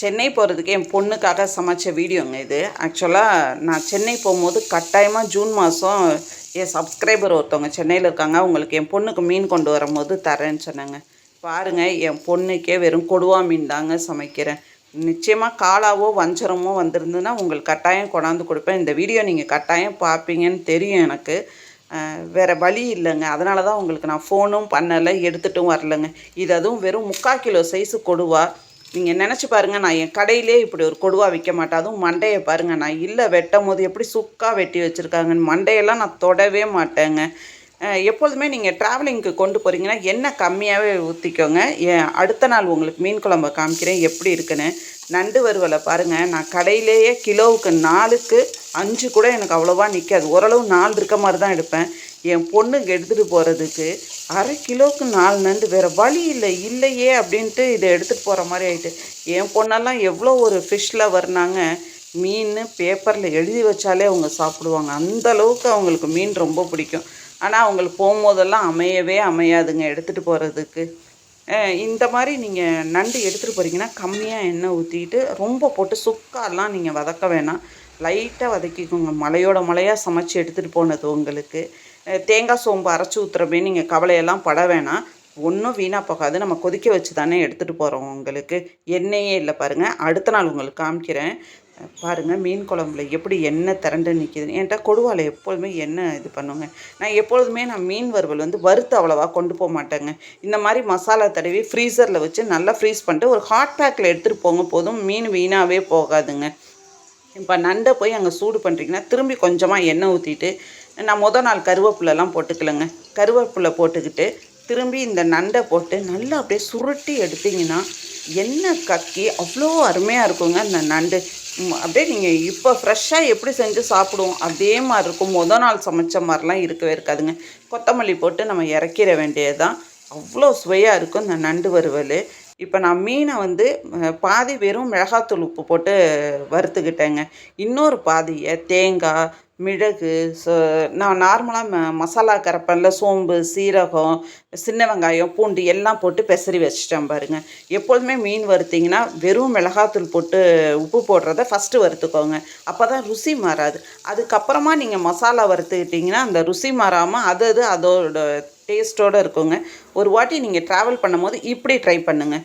சென்னை போகிறதுக்கு என் பொண்ணுக்காக சமைச்ச வீடியோங்க இது. ஆக்சுவலாக நான் சென்னை போகும்போது கட்டாயமாக ஜூன் மாதம் என் சப்ஸ்கிரைபர் ஒருத்தவங்க சென்னையில் இருக்காங்க. உங்களுக்கு என் பொண்ணுக்கு மீன் கொண்டு வரும்போது தரேன்னு சொன்னாங்க. பாருங்கள் என் பொண்ணுக்கே வெறும் கொடுவா மீன் தாங்க சமைக்கிறேன். நிச்சயமாக காளாவோ வஞ்சரமோ வந்திருந்ததுன்னா உங்களுக்கு கட்டாயம் கொண்டாந்து கொடுப்பேன். இந்த வீடியோ நீங்கள் கட்டாயம் பார்ப்பீங்கன்னு தெரியும் எனக்கு. வேறு வழி இல்லைங்க. அதனால தான் உங்களுக்கு நான் ஃபோனும் பண்ணலை எடுத்துகிட்டும் வரலைங்க. இது அதுவும் வெறும் முக்கால் கிலோ சைஸு கொடுவா. நீங்கள் நினச்சி பாருங்கள் நான் என் கடையிலே இப்படி ஒரு கொடுவா விற்க மாட்டேன். அதுவும் மண்டையை பாருங்கள் நான் இல்லை வெட்டும் போது எப்படி சுக்காக வெட்டி வச்சுருக்காங்கன்னு மண்டையெல்லாம் நான் தொடவே மாட்டேங்க. எப்பொழுதுமே நீங்கள் ட்ராவலிங்க்கு கொண்டு போகிறீங்கன்னா எண்ணெய் கம்மியாகவே ஊற்றிக்கோங்க ஏன் அடுத்த நாள் உங்களுக்கு மீன் குழம்ப காமிக்கிறேன் எப்படி இருக்குன்னு. நண்டு வறுவலை பாருங்கள் நான் கடையிலேயே கிலோவுக்கு நாலுக்கு அஞ்சு கூட எனக்கு அவ்வளோவா நிற்காது ஓரளவு நாலு இருக்க மாதிரி தான் எடுப்பேன். என் பொண்ணுக்கு எடுத்துகிட்டு போகிறதுக்கு அரை கிலோவுக்கு நாலு நண்டு வேறு வழி இல்லை இல்லையே அப்படின்ட்டு இதை எடுத்துகிட்டு போகிற மாதிரி ஆயிட்டு. என் பொண்ணெல்லாம் எவ்வளோ ஒரு ஃபிஷ் லவர்னாங்க மீன் பேப்பரில் எழுதி வச்சாலே அவங்க சாப்பிடுவாங்க. அந்த அளவுக்கு அவங்களுக்கு மீன் ரொம்ப பிடிக்கும். ஆனால் அவங்களுக்கு போகும்போதெல்லாம் அமையவே அமையாதுங்க எடுத்துகிட்டு போகிறதுக்கு இந்த மாதிரி நீங்கள் நண்டு எடுத்துகிட்டு போகிறீங்கன்னா கம்மியாக எண்ணெய் ஊற்றிட்டு ரொம்ப போட்டு சுக்காலாம் நீங்கள் வதக்க வேணாம். லைட்டாக வதக்கிக்கோங்க. மலையோட மலையாக சமைச்சு எடுத்துகிட்டு போனது உங்களுக்கு. தேங்காய் சோம்பு அரைச்சி ஊற்றுறப்பே நீங்கள் கவலையெல்லாம் பட வேணாம். ஒன்றும் வீணாக போகாது. நம்ம கொதிக்க வச்சு தானே எடுத்துகிட்டு போகிறோம் உங்களுக்கு. எண்ணெயே இல்லை பாருங்கள் அடுத்த நாள் உங்களுக்கு காமிக்கிறேன். பாருங்கள் மீன் குழம்புல எப்படி எண்ணெய் திரண்டு நிற்கிது என்கிட்ட கொடுவாலை எப்பொழுதுமே எண்ணெய் இது பண்ணுங்க. நான் எப்பொழுதுமே நான் மீன் வறுவல் வந்து வறுத்து அவ்வளோவா கொண்டு போக மாட்டேங்க. இந்த மாதிரி மசாலா தடவி ஃப்ரீசரில் வச்சு நல்லா ஃப்ரீஸ் பண்ணிட்டு ஒரு ஹாட் பேக்கில் எடுத்துகிட்டு போங்க போதும் மீன் வீணாகவே போகாதுங்க. இப்போ நண்டை போய் அங்கே சூடு பண்ணுறீங்கன்னா திரும்பி கொஞ்சமாக எண்ணெய் ஊற்றிட்டு நான் முத நாள் கருவேப்பிலெலாம் போட்டுக்கலங்க. கருவேப்பிலை போட்டுக்கிட்டு திரும்பி இந்த நண்டை போட்டு நல்லா அப்படியே சுருட்டி எடுத்தீங்கன்னா எண்ணெய் கக்கி அவ்வளோ அருமையாக இருக்குங்க அந்த நண்டு. அப்படியே நீங்கள் இப்போ ஃப்ரெஷ்ஷாக எப்படி செஞ்சு சாப்பிடுவோம் அதே மாதிரி இருக்கும். மொதல் நாள் சமைச்ச மாதிரிலாம் இருக்கவே இருக்காதுங்க. கொத்தமல்லி போட்டு நம்ம இறக்கிற வேண்டியது தான் அவ்வளோ சுவையாக இருக்கும் இந்த நண்டு வறுவல். இப்போ நான் மீனை வந்து பாதி வெறும் மிளகாத்தூள் உப்பு போட்டு வறுத்துக்கிட்டேங்க. இன்னொரு பாதியை தேங்காய் மிளகு சோ நான் நார்மலாக ம மசாலா கரைப்பேன்ல சோம்பு சீரகம் சின்ன வெங்காயம் பூண்டு எல்லாம் போட்டு பெசரி வச்சுட்டேன் பாருங்க. எப்பொழுதுமே மீன் வறுத்தீங்கன்னா வெறும் மிளகாத்தூள் போட்டு உப்பு போடுறத ஃபஸ்ட்டு வறுத்துக்கோங்க. அப்போ தான் ருசி மாறாது. அதுக்கப்புறமா நீங்கள் மசாலா வறுத்துக்கிட்டிங்கன்னா அந்த ருசி மாறாமல் அது அது அதோட டேஸ்ட்டோடு இருக்குங்க. ஒரு வாட்டி நீங்கள் ட்ராவல் பண்ணும்போது இப்படி ட்ரை பண்ணுங்கள்